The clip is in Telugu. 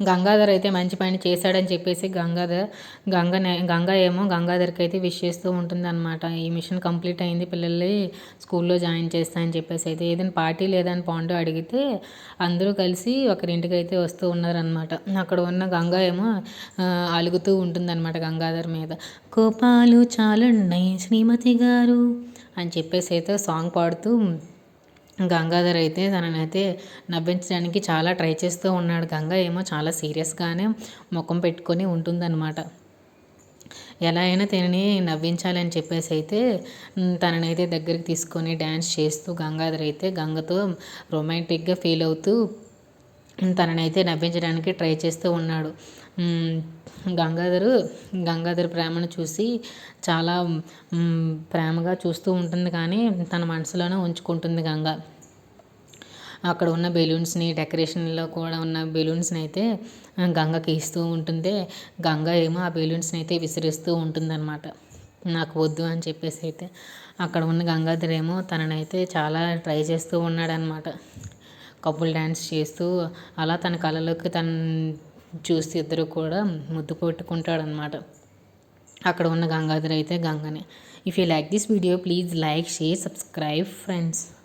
గంగాధర్ అయితే మంచి పని చేశాడని చెప్పేసి గంగాధర్ గంగ గంగా ఏమో గంగాధర్కి అయితే విష్ చేస్తూ ఉంటుంది అనమాట ఈ మిషన్ కంప్లీట్ అయింది పిల్లల్ని స్కూల్లో జాయిన్ చేస్తా అని చెప్పేసి అయితే ఏదైనా పార్టీ లేదని పాండు అడిగితే అందరూ కలిసి ఒకరింటికి అయితే వస్తూ ఉన్నారనమాట అక్కడ ఉన్న గంగా ఏమో అలుగుతూ ఉంటుందన్నమాట గంగాధర్ మీద. కోపాలు చాలండి శ్రీమతి గారు అని చెప్పేసి అయితే సాంగ్ పాడుతూ గంగాధర్ అయితే తననైతే నవ్వించడానికి చాలా ట్రై చేస్తూ ఉన్నాడు. గంగ ఏమో చాలా సీరియస్గానే ముఖం పెట్టుకొని ఉంటుందన్నమాట. ఎలా అయినా తనని నవ్వించాలని చెప్పేసి అయితే తననైతే దగ్గరికి తీసుకొని డ్యాన్స్ చేస్తూ గంగాధర్ అయితే గంగతో రొమాంటిక్గా ఫీల్ అవుతూ తననైతే నవ్వించడానికి ట్రై చేస్తూ ఉన్నాడు. గంగాధరు గంగాధర్ ప్రేమను చూసి చాలా ప్రేమగా చూస్తూ ఉంటుంది కానీ తన మనసులోనే ఉంచుకుంటుంది గంగా. అక్కడ ఉన్న బెలూన్స్ని డెకరేషన్లో కూడా ఉన్న బెలూన్స్ని అయితే గంగకి ఇస్తూ ఉంటుంది. గంగ ఏమో ఆ బెలూన్స్ని అయితే విసిరిస్తూ ఉంటుందన్నమాట. నాకు వద్దు అని చెప్పేసి అయితే అక్కడ ఉన్న గంగాధర్ ఏమో తననైతే చాలా ట్రై చేస్తూ ఉన్నాడనమాట కపుల్ డ్యాన్స్ చేస్తూ అలా తన కళలోకి తను చూసి ఇద్దరు కూడా ముద్దు కొట్టుకుంటాడనమాట అక్కడ ఉన్న గంగాధర్ అయితే గంగనే. If you like this video please like share subscribe friends